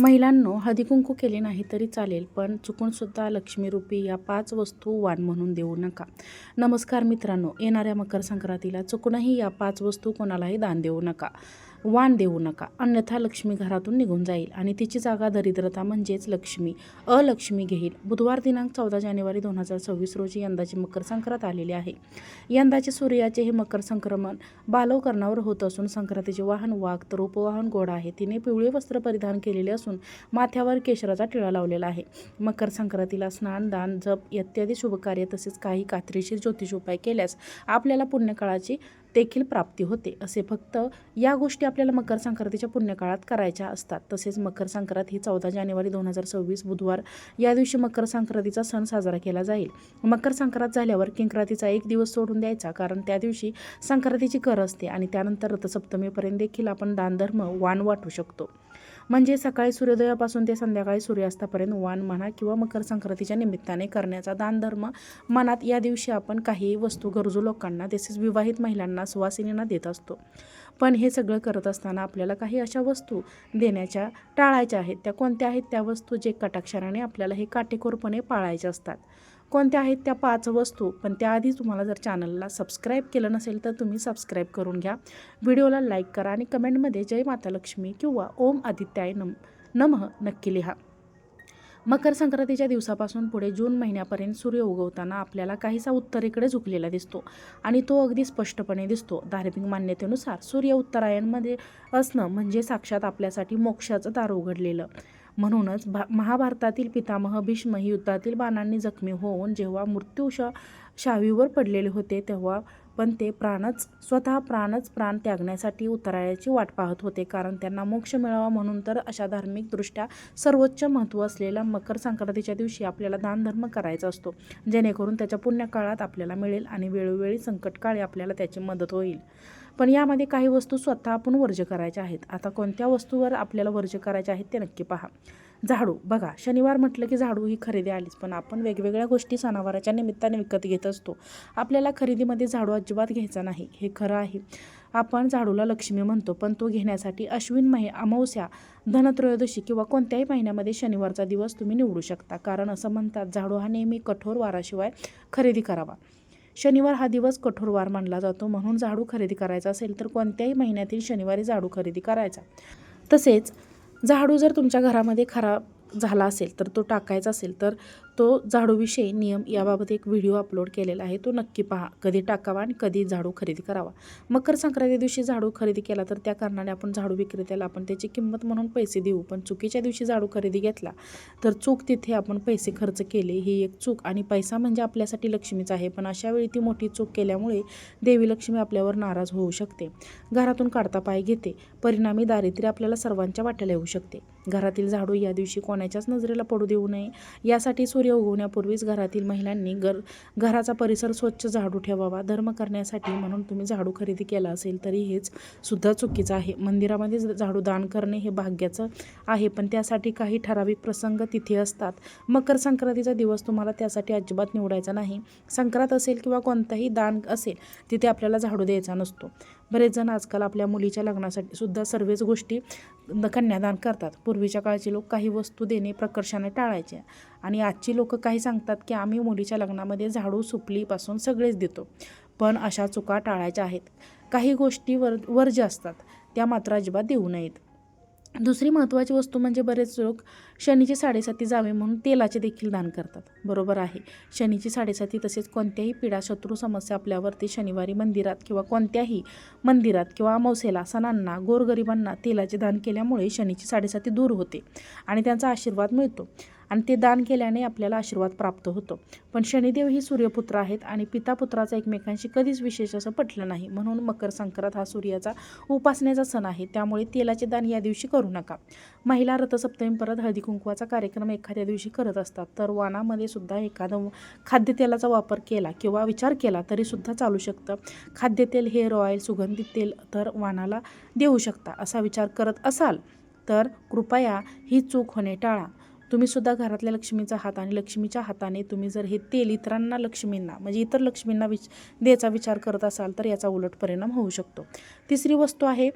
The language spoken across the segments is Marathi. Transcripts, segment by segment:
महिलांनो हळदीकुंकू केले नाही तरी चालेल पण चुकूनसुद्धा लक्ष्मीरूपी या पाच वस्तू वाण म्हणून देऊ नका. नमस्कार मित्रांनो येणाऱ्या मकर संक्रांतीला चुकूनही या पाच वस्तू कोणालाही दान देऊ नका. वाण देऊ नका. अन्यथा लक्ष्मी घरातून निघून जाईल आणि तिची जागा दरिद्रता म्हणजेच लक्ष्मी. अलक्ष्मी घेईल. बुधवार दिनांक चौदा जानेवारी दोन हजार सव्वीस रोजी यंदाची मकर संक्रांत आलेली आहे. यंदाचे सूर्याचे हे मकर संक्रमण बालवकरणावर होत असून संक्रांतीचे वाहन वाघ तर उपवाहन घोडा आहे. तिने पिवळे वस्त्र परिधान केलेले असून माथ्यावर केशराचा टिळा लावलेला आहे. मकर संक्रांतीला स्नान दान जप इत्यादी शुभकार्य तसेच काही कात्रीशीर ज्योतिष उपाय केल्यास आपल्याला पुण्यकाळाची देखील प्राप्ती होते. असे फक्त या गोष्टी आपल्याला मकर संक्रांतीच्या पुण्यकाळात करायच्या असतात. तसेच मकर संक्रांत ही चौदा जानेवारी दोन हजार सव्वीस बुधवार या दिवशी मकर संक्रांतीचा सण साजरा केला जाईल. मकर संक्रांत झाल्यावर किंक्रांतीचा एक दिवस सोडून द्यायचा. कारण त्या दिवशी संक्रांतीची कर असते आणि त्यानंतर रथसप्तमीपर्यंत देखील आपण दानधर्म वाण वाटू शकतो. म्हणजे सकाळी सूर्योदयापासून ते संध्याकाळी सूर्यास्तापर्यंत वाण म्हणा किंवा मकर संक्रांतीच्या निमित्ताने करण्याचा दानधर्म मनात या दिवशी आपण काही वस्तू गरजू लोकांना तसेच विवाहित महिलांना सुवासिनींना देत असतो. पण हे सगळं करत असताना आपल्याला काही अशा वस्तू देण्याच्या टाळायच्या आहेत. त्या कोणत्या आहेत? त्या वस्तू जे कटाक्षराने आपल्याला हे काटेकोरपणे पाळायचे असतात. कोणत्या आहेत त्या पाच वस्तू? पण त्याआधी तुम्हाला जर चॅनलला सबस्क्राईब केलं नसेल तर तुम्ही सबस्क्राईब करून घ्या. व्हिडिओला लाईक करा आणि कमेंटमध्ये जय माता लक्ष्मी किंवा ओम आदित्याय नम नमः नक्की लिहा. मकर संक्रांतीच्या दिवसापासून पुढे जून महिन्यापर्यंत सूर्य उगवताना आपल्याला काहीसा उत्तरेकडे झुकलेला दिसतो आणि तो अगदी स्पष्टपणे दिसतो. धार्मिक मान्यतेनुसार सूर्य उत्तरायणमध्ये असणं म्हणजे साक्षात आपल्यासाठी मोक्षाचं दार उघडलेलं. म्हणूनच भा महाभारतातील पितामह भीष्म युद्धातील बाणांनी जखमी होऊन जेव्हा मृत्यूशा शावीवर पडलेले होते तेव्हा पण ते प्राणच स्वतः प्राणच प्राण त्यागण्यासाठी उतरायची वाट पाहत होते. कारण त्यांना मोक्ष मिळावा म्हणून तर अशा धार्मिकदृष्ट्या सर्वोच्च महत्त्व असलेल्या मकर संक्रांतीच्या दिवशी आपल्याला दानधर्म करायचा असतो. जेणेकरून त्याच्या पुण्यकाळात आपल्याला मिळेल आणि वेळोवेळी संकटकाळी आपल्याला त्याची मदत होईल. पण यामध्ये काही वस्तू स्वतः आपण वर्ज करायच्या आहेत. आता कोणत्या वस्तूवर आपल्याला वर्ज करायच्या आहेत ते नक्की पहा. झाडू. बघा शनिवार म्हटलं की झाडू ही खरेदी आलीच पण आपण वेगवेगळ्या गोष्टी सणावाराच्या निमित्ताने विकत घेत असतो. आपल्याला खरेदीमध्ये झाडू अजिबात घ्यायचा नाही. हे खरं आहे. आपण झाडूला लक्ष्मी म्हणतो पण तो घेण्यासाठी अश्विन महि अमावस्या धनत्रयोदशी किंवा कोणत्याही महिन्यामध्ये शनिवारचा दिवस तुम्ही निवडू शकता. कारण असं म्हणतात झाडू हा नेहमी कठोर वाराशिवाय खरेदी करावा. शनिवार हा दिवस कठोर वार मानला जातो. म्हणून झाडू खरेदी करायचा असेल तर कोणत्याही महिन्यातील शनिवारी झाडू खरेदी करायचा. तसेच झाडू जर तुमच्या घरामध्ये खराब झाला असेल तर तो टाकायचा असेल तर तो झाडूविषयी नियम याबाबत एक व्हिडिओ अपलोड केलेला आहे. तो नक्की पहा. कधी टाकावा आणि कधी झाडू खरेदी करावा. मकर संक्रांती दिवशी झाडू खरेदी केला तर त्या कारणाने आपण झाडू विक्रेत्याला आपण त्याची किंमत म्हणून पैसे देऊ. पण चुकीच्या दिवशी झाडू खरेदी घेतला तर चूक तिथे आपण पैसे खर्च केले ही एक चूक आणि पैसा म्हणजे आपल्यासाठी लक्ष्मीच आहे. पण अशा वेळी ती मोठी चूक केल्यामुळे देवी लक्ष्मी आपल्यावर नाराज होऊ शकते. घरातून काढता पाय घेते. परिणामी दारिद्र्य आपल्याला सर्वांच्या वाट्याला येऊ शकते. घरातील झाडू या दिवशी कोणाच्याच नजरेला पडू देऊ नये. यासाठी सूर्य उगवण्यापूर्वीच घरातील महिलांनी घर घराचा परिसर स्वच्छ झाडू ठेवावा धर्म करण्यासाठी म्हणून तुम्ही झाडू खरेदी केला असेल तरी हेच सुद्धा चुकीचं आहे. मंदिरामध्ये झाडू दान करणे हे भाग्याचं आहे पण त्यासाठी काही ठराविक प्रसंग तिथे असतात. मकर संक्रांतीचा दिवस तुम्हाला त्यासाठी अजिबात निवडायचा नाही. संक्रांत असेल किंवा कोणताही दान असेल तिथे आपल्याला झाडू द्यायचा नसतो. बरेच जण आजकाल आपल्या मुलीच्या लग्नासाठी सुद्धा सर्वच गोष्टी कन्यादान करतात. पूर्वीच्या काळचे लोक काही वस्तू देणे प्रकर्षाने टाळायचे. आणि आजची लोक काही सांगतात की आम्ही मुलीच्या लग्नामध्ये झाडू सुपलीपासून सगळेच देतो. पण अशा चुका टाळायच्या आहेत. काही गोष्टी वर वर्ज्य असतात त्या मात्र अजिबात देऊ नयेत. दुसरी महत्त्वाची वस्तू म्हणजे बरेच लोक शनीची साडेसाती जावे म्हणून तेलाचे देखील दान करतात. बरोबर आहे. शनीची साडेसाती तसेच कोणत्याही पिढा शत्रू समस्या आपल्यावरती शनिवारी मंदिरात किंवा कोणत्याही मंदिरात किंवा अमावस्येला सणांना गोरगरिबांना तेलाचे दान केल्यामुळे शनीची साडेसाती दूर होते आणि त्यांचा आशीर्वाद मिळतो. आणि ते दान केल्याने आपल्याला आशीर्वाद प्राप्त होतो. पण शनिदेव ही सूर्यपुत्र आहेत आणि पितापुत्राचा एकमेकांशी कधीच विशेष असं पटलं नाही. म्हणून मकर संक्रांत हा सूर्याचा उपासनेचा सण आहे. त्यामुळे तेलाचे दान या दिवशी करू नका. महिला रथसप्तमी परत हळदी कुंकवाचा कार्यक्रम एखाद्या दिवशी करत असतात. तर वाणामध्ये सुद्धा एखादं खाद्यतेलाचा वापर केला किंवा विचार केला तरीसुद्धा चालू शकतं. खाद्यतेल हेअर ऑइल सुगंधित तेल तर वाणाला देऊ शकता असा विचार करत असाल तर कृपया ही चूक होणे टाळा. तुम्ही सुद्धा घरातल्या लक्ष्मीचा हात आणि लक्ष्मीच्या हाताने तुम्ही जर हे तेल इतरांना लक्ष्मींना म्हणजे इतर लक्ष्मींना विच द्यायचा विचार करत असाल तर याचा उलट परिणाम होऊ शकतो. तिसरी वस्तू आहे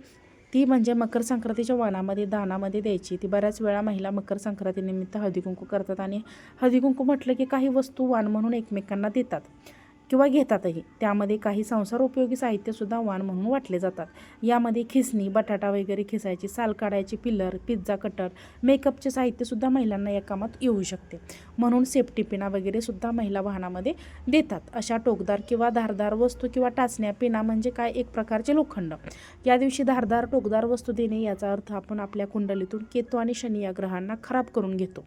ती म्हणजे मकर संक्रांतीच्या वाणामध्ये दानामध्ये द्यायची. ती बऱ्याच वेळा महिला मकर संक्रांतीनिमित्त हळदीकुंकू करतात आणि हळदीकुंकू म्हटलं की काही वस्तू वाण म्हणून एकमेकांना देतात. किंवा घेतातही. त्यामध्ये काही संसार उपयोगी साहित्यसुद्धा वाण म्हणून वाटले जातात. यामध्ये खिसणी बटाटा वगैरे खिसायची साल काढायची पिलर पिझ्झा कटर मेकअपचे साहित्यसुद्धा महिलांना या कामात येऊ शकते. म्हणून सेफ्टी पिना वगैरे सुद्धा महिला वाहनामध्ये देतात. अशा टोकदार किंवा धारदार वस्तू किंवा टाचण्या पिना म्हणजे काय? एक प्रकारचे लोखंड. या दिवशी धारदार टोकदार वस्तू देणे याचा अर्थ आपण आपल्या कुंडलीतून केतू आणि शनी या ग्रहांना खराब करून घेतो.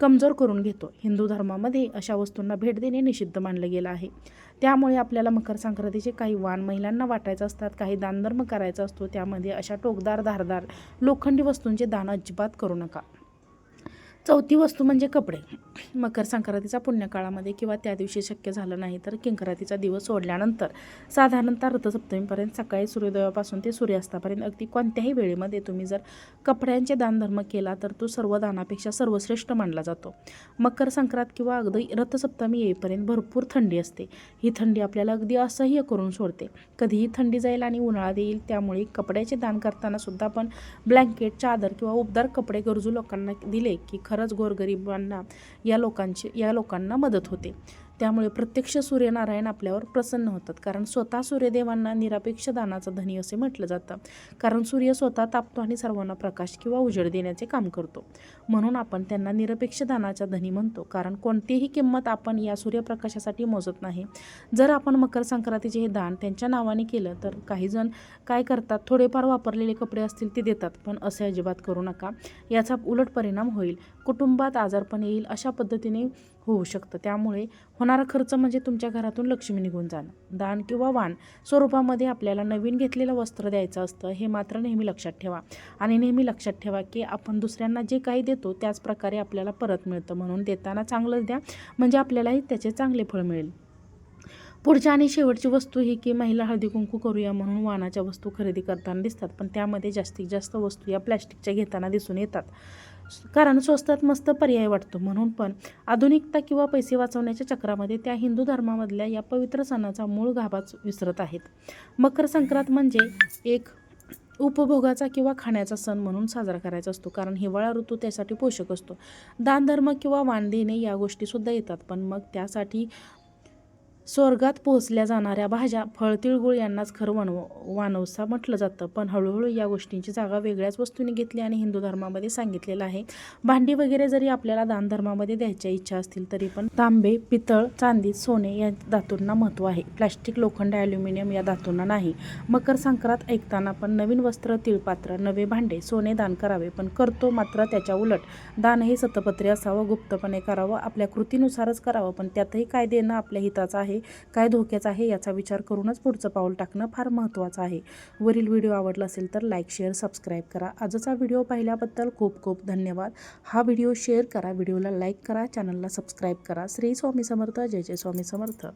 कमजोर करून घेतो. हिंदू धर्मामध्ये अशा वस्तूंना भेट देणे निषिद्ध मानलं गेलं आहे. त्यामुळे आपल्याला मकर संक्रांतीचे काही वाण महिलांना वाटायचं असतात काही दानधर्म करायचा असतो त्यामध्ये अशा टोकदार धारदार लोखंडी वस्तूंचे दान अजिबात करू नका. चौथी वस्तू म्हणजे कपडे. मकर संक्रांतीचा पुण्यकाळामध्ये किंवा त्या दिवशी शक्य झालं नाही तर किंकरातीचा दिवस सोडल्यानंतर साधारणतः रथसप्तमीपर्यंत सकाळी सूर्योदयापासून ते सूर्यास्तापर्यंत अगदी कोणत्याही वेळेमध्ये तुम्ही जर कपड्यांचे दानधर्म केला तर तो सर्व दानापेक्षा सर्वश्रेष्ठ मानला जातो. मकर संक्रांत किंवा अगदी रथसप्तमी येईपर्यंत भरपूर थंडी असते. ही थंडी आपल्याला अगदी असह्य करून सोडते. कधीही थंडी जाईल आणि उन्हाळा देईल त्यामुळे कपड्याचे दान करताना सुद्धा आपण ब्लँकेट चादर किंवा उबदार कपडे गरजू लोकांना दिले की खरंच गोरगरिबांना या लोकांची या लोकांना मदत होते. त्यामुळे प्रत्यक्ष सूर्यनारायण आपल्यावर प्रसन्न होतात. कारण स्वतः सूर्यदेवांना निरपेक्ष दानाचा धनी असे म्हटलं जातं. कारण सूर्य स्वतः तापतो आणि सर्वांना प्रकाश किंवा उजेड देण्याचे काम करतो. म्हणून आपण त्यांना निरपेक्ष दानाचा धनी म्हणतो. कारण कोणतीही किंमत आपण या सूर्यप्रकाशासाठी मोजत नाही. जर आपण मकर संक्रांतीचे हे दान त्यांच्या नावाने केलं तर काही जण काय करतात? थोडेफार वापरलेले कपडे असतील ते देतात. पण असे अजिबात करू नका. याचा उलट परिणाम होईल. कुटुंबात आजारपण येईल अशा पद्धतीने होऊ शकतं. त्यामुळे होणारा खर्च म्हणजे तुमच्या घरातून लक्ष्मी निघून जाणं. दान किंवा वाण स्वरूपामध्ये आपल्याला नवीन घेतलेलं वस्त्र द्यायचं असतं हे मात्र नेहमी लक्षात ठेवा. आणि नेहमी लक्षात ठेवा की आपण दुसऱ्यांना जे काही देतो त्याच प्रकारे आपल्याला परत मिळतं. म्हणून देताना चांगलंच द्या म्हणजे आपल्यालाही त्याचे चांगले फळ मिळेल. पुढच्या आणि शेवटची वस्तू ही की महिला हळदी कुंकू करूया म्हणून वाणाच्या वस्तू खरेदी करताना दिसतात पण त्यामध्ये जास्तीत जास्त वस्तू या प्लॅस्टिकच्या घेताना दिसून येतात. कारण स्वस्तात मस्त पर्याय वाटतो म्हणून पण आधुनिकता किंवा पैसे वाचवण्याच्या चक्रामध्ये त्या हिंदू धर्मामधल्या या पवित्र सणाचा मूळ गाभाच विसरत आहेत. मकर संक्रांत म्हणजे एक उपभोगाचा किंवा खाण्याचा सण म्हणून साजरा करायचा असतो कारण हिवाळा ऋतू त्यासाठी पोषक असतो. दानधर्म किंवा वाण देणे या गोष्टीसुद्धा येतात पण मग त्यासाठी स्वर्गात पोहोचल्या जाणाऱ्या भाज्या फळ तिळगुळ यांनाच खरं वनव वानवसा म्हटलं जातं. पण हळूहळू या गोष्टींची जागा वेगळ्याच वस्तूंनी घेतली आणि हिंदू धर्मामध्ये सांगितलेलं आहे. भांडी वगैरे जरी आपल्याला दानधर्मामध्ये द्यायच्या इच्छा असतील तरी पण तांबे पितळ चांदी सोने या धातूंना महत्त्व आहे. प्लॅस्टिक लोखंड ॲल्युमिनियम या धातूंना नाही. मकर संक्रांत ऐकताना पण नवीन वस्त्र तिळपात्र नवे भांडे सोने दान करावे. पण करतो मात्र त्याच्या उलट. दान हे सतपत्रे असावं गुप्तपणे करावं आपल्या कृतीनुसारच करावं. पण त्यातही काय देणं आपल्या हिताचं आहे काय धोक्याचं आहे याचा विचार करूनच पुढचं पाऊल टाकणं फार महत्त्वाचं आहे. वरील व्हिडिओ आवडला असेल तर लाईक शेअर सबस्क्राईब करा. आजचा व्हिडिओ पाहिल्याबद्दल खूप खूप धन्यवाद. हा व्हिडिओ शेअर करा व्हिडिओला लाईक करा चॅनलला सबस्क्राईब करा. श्री स्वामी समर्थ जय जय स्वामी समर्थ.